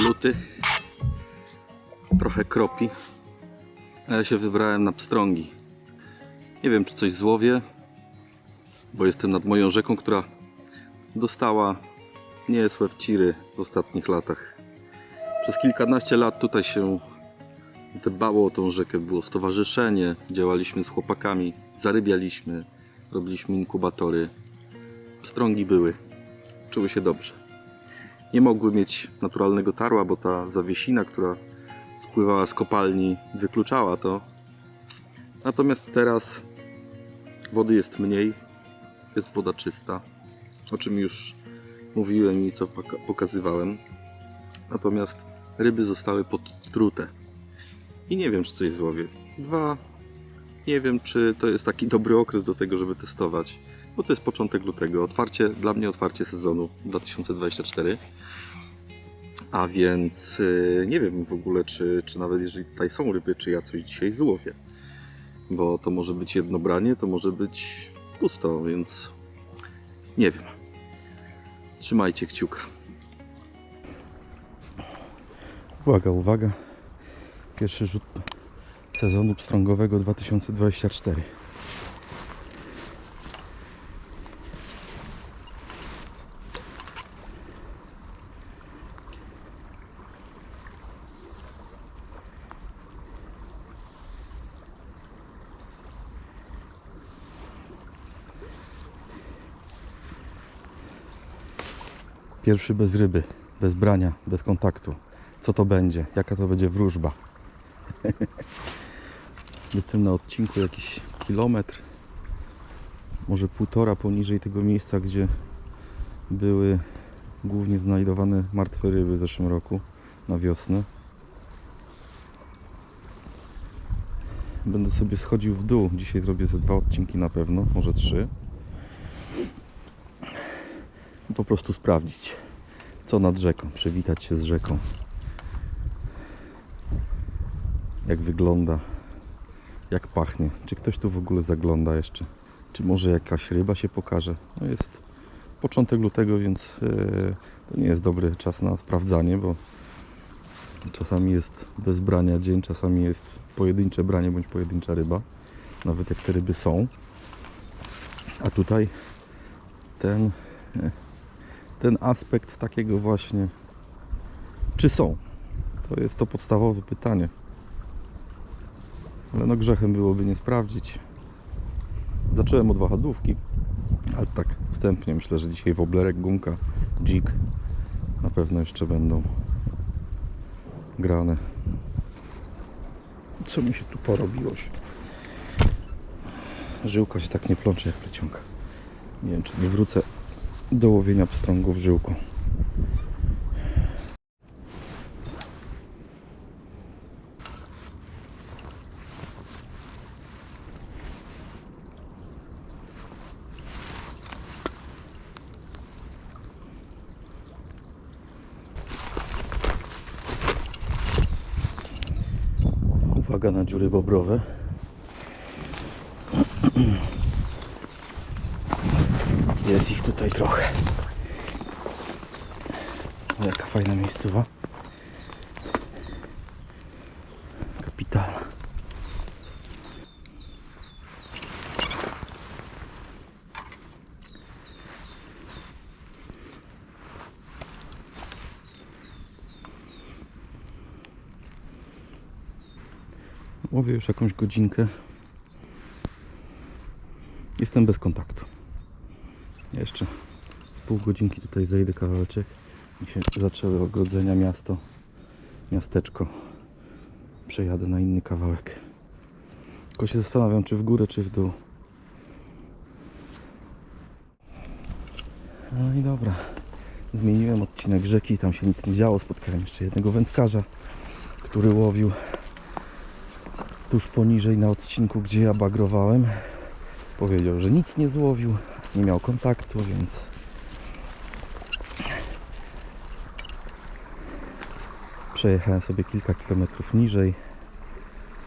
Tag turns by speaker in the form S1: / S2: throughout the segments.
S1: luty. Trochę kropi. A ja się wybrałem na pstrągi. Nie wiem, czy coś złowię, bo jestem nad moją rzeką, która dostała niezłe wciry w ostatnich latach. Przez kilkanaście lat tutaj się dbało o tą rzekę, było stowarzyszenie, działaliśmy z chłopakami, zarybialiśmy, robiliśmy inkubatory. Pstrągi były, czuły się dobrze. Nie mogły mieć naturalnego tarła, bo ta zawiesina, która spływała z kopalni, wykluczała to. Natomiast teraz wody jest mniej, jest woda czysta, o czym już mówiłem i co poka- pokazywałem. Natomiast ryby zostały podtrute. I nie wiem, czy coś złowię. Dwa, nie wiem, czy to jest taki dobry okres do tego, żeby testować. Bo to jest początek lutego. Otwarcie, dla mnie otwarcie sezonu 2024. A więc yy, nie wiem w ogóle, czy, czy nawet jeżeli tutaj są ryby, czy ja coś dzisiaj złowię. Bo to może być jedno branie, to może być pusto, więc nie wiem. Trzymajcie kciuka.
S2: Uwaga, uwaga. Pierwszy rzut sezonu pstrągowego 2024. Pierwszy bez ryby, bez brania, bez kontaktu. Co to będzie? Jaka to będzie wróżba? Jestem na odcinku jakiś kilometr, może półtora poniżej tego miejsca, gdzie były głównie znajdowane martwe ryby w zeszłym roku na wiosnę. Będę sobie schodził w dół. Dzisiaj zrobię ze dwa odcinki na pewno, może trzy. Po prostu sprawdzić, co nad rzeką, przywitać się z rzeką. Jak wygląda, jak pachnie. Czy ktoś tu w ogóle zagląda jeszcze? Czy może jakaś ryba się pokaże? No jest początek lutego, więc e, to nie jest dobry czas na sprawdzanie, bo czasami jest bez brania dzień, czasami jest pojedyncze branie bądź pojedyncza ryba. Nawet jak te ryby są. A tutaj ten, e, ten aspekt takiego właśnie, czy są? To jest to podstawowe pytanie. Ale no grzechem byłoby nie sprawdzić. Zacząłem od wahadłówki, ale tak wstępnie myślę, że dzisiaj woblerek, gumka, dżik na pewno jeszcze będą grane. Co mi się tu porobiło? Żyłka się tak nie plącze jak plecionka. Nie wiem, czy nie wrócę do łowienia pstrągów żyłką. Uwaga na dziury bobrowe. Jest ich tutaj trochę. O, jaka fajna miejscowa. Kapitalna. Łowię już jakąś godzinkę. Jestem bez kontaktu. Jeszcze z pół godzinki tutaj zejdę kawałeczek i się zaczęły ogrodzenia miasto, miasteczko. Przejadę na inny kawałek. Tylko się zastanawiam, czy w górę, czy w dół. No i dobra. Zmieniłem odcinek rzeki, tam się nic nie działo. Spotkałem jeszcze jednego wędkarza, który łowił tuż poniżej na odcinku, gdzie ja bagrowałem. Powiedział, że nic nie złowił, nie miał kontaktu, więc przejechałem sobie kilka kilometrów niżej.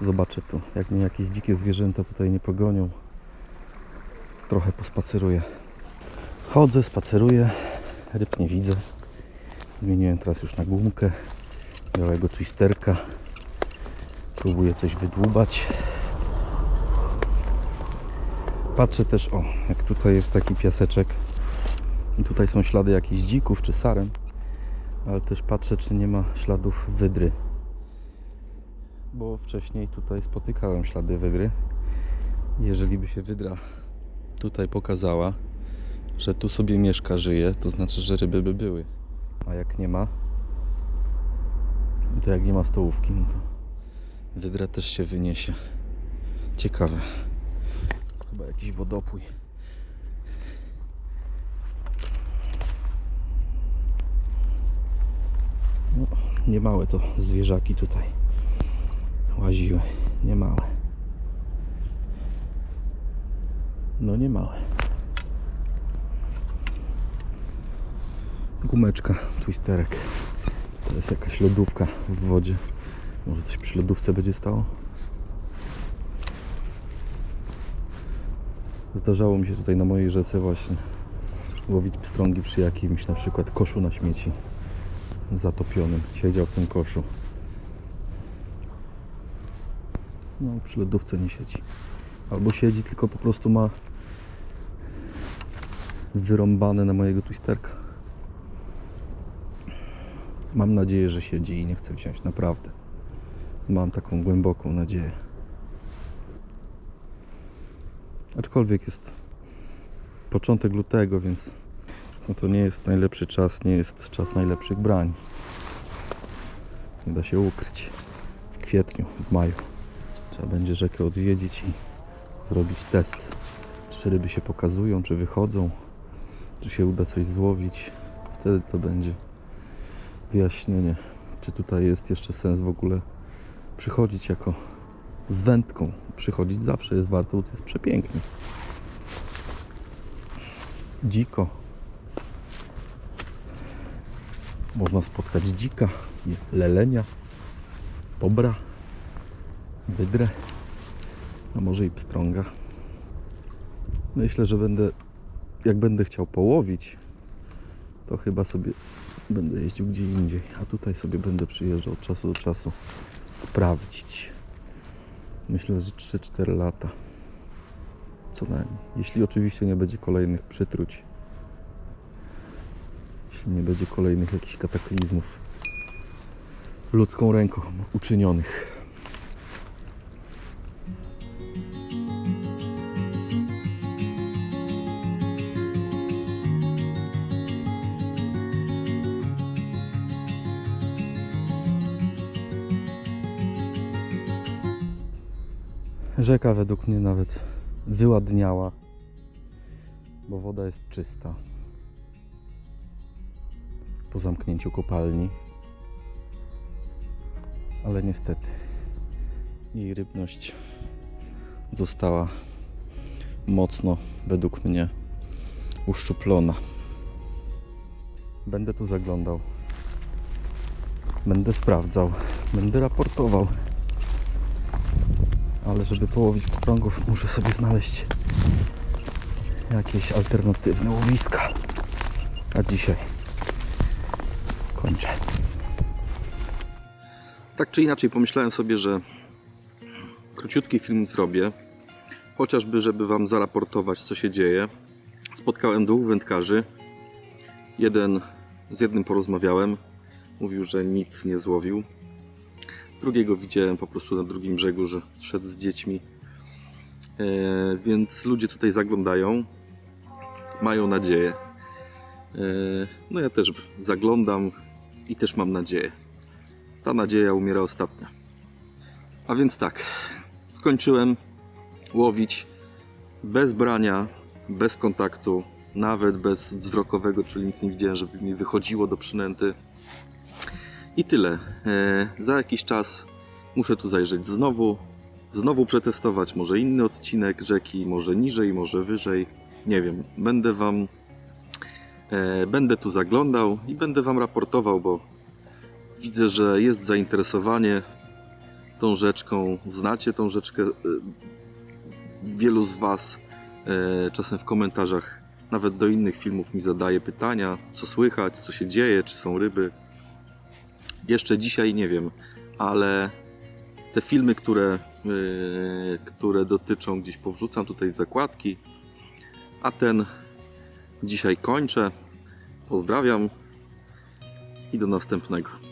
S2: Zobaczę tu, jak mnie jakieś dzikie zwierzęta tutaj nie pogonią. Trochę pospaceruję. Chodzę, spaceruję, ryb nie widzę. Zmieniłem teraz już na gumkę. białego twisterka. Próbuję coś wydłubać. Patrzę też, o, jak tutaj jest taki piaseczek. I tutaj są ślady jakichś dzików czy saren. Ale też patrzę, czy nie ma śladów wydry. Bo wcześniej tutaj spotykałem ślady wydry. Jeżeli by się wydra tutaj pokazała, że tu sobie mieszka, żyje, to znaczy, że ryby by były. A jak nie ma, to jak nie ma stołówki, no to wydra też się wyniesie. Ciekawe. Jakiś wodopój. No, niemałe to zwierzaki tutaj łaziły. Niemałe. No niemałe. Gumeczka, twisterek. To jest jakaś lodówka w wodzie. Może coś przy lodówce będzie stało? Zdarzało mi się tutaj na mojej rzece właśnie łowić pstrągi przy jakimś na przykład koszu na śmieci zatopionym. Siedział w tym koszu. No przy lodówce nie siedzi. Albo siedzi, tylko po prostu ma wyrąbane na mojego twisterka. Mam nadzieję, że siedzi i nie chce wziąć, naprawdę. Mam taką głęboką nadzieję. Aczkolwiek jest początek lutego, więc no to nie jest najlepszy czas, nie jest czas najlepszych brań. Nie da się ukryć. W kwietniu, w maju trzeba będzie rzekę odwiedzić i zrobić test. Czy ryby się pokazują, czy wychodzą, czy się uda coś złowić. Wtedy to będzie wyjaśnienie, czy tutaj jest jeszcze sens w ogóle przychodzić jako z wędką. Przychodzić zawsze jest warto, bo to jest przepięknie. Dziko. Można spotkać dzika, lelenia, bobra, wydrę, a może i pstrąga. Myślę, że będę, jak będę chciał połowić, to chyba sobie będę jeździł gdzie indziej, a tutaj sobie będę przyjeżdżał od czasu do czasu sprawdzić. Myślę, że 3-4 lata. Co najmniej. Jeśli oczywiście nie będzie kolejnych przytruć. Jeśli nie będzie kolejnych jakichś kataklizmów ludzką ręką uczynionych. Rzeka według mnie nawet wyładniała, bo woda jest czysta. Po zamknięciu kopalni. Ale niestety jej rybność została mocno, według mnie, uszczuplona. Będę tu zaglądał. Będę sprawdzał. Będę raportował. Ale żeby połowić pstrągów muszę sobie znaleźć jakieś alternatywne łowiska. A dzisiaj kończę.
S1: Tak czy inaczej pomyślałem sobie, że króciutki film zrobię, chociażby żeby Wam zaraportować co się dzieje. Spotkałem dwóch wędkarzy. Jeden z jednym porozmawiałem, mówił, że nic nie złowił. Drugiego widziałem po prostu na drugim brzegu, że szedł z dziećmi. E, więc ludzie tutaj zaglądają, mają nadzieję. E, no ja też zaglądam i też mam nadzieję. Ta nadzieja umiera ostatnia. A więc tak, skończyłem łowić bez brania, bez kontaktu, nawet bez wzrokowego, czyli nic nie widziałem, żeby mi wychodziło do przynęty. I tyle. E, za jakiś czas muszę tu zajrzeć znowu, znowu przetestować może inny odcinek rzeki, może niżej, może wyżej. Nie wiem. Będę wam e, będę tu zaglądał i będę wam raportował, bo widzę, że jest zainteresowanie tą rzeczką. Znacie tą rzeczkę. e, Wielu z was czasem w komentarzach nawet do innych filmów mi zadaje pytania, co słychać, co się dzieje, czy są ryby. Jeszcze dzisiaj nie wiem, ale te filmy, które, yy, które dotyczą, gdzieś powrzucam tutaj w zakładki. A ten dzisiaj kończę. Pozdrawiam i do następnego.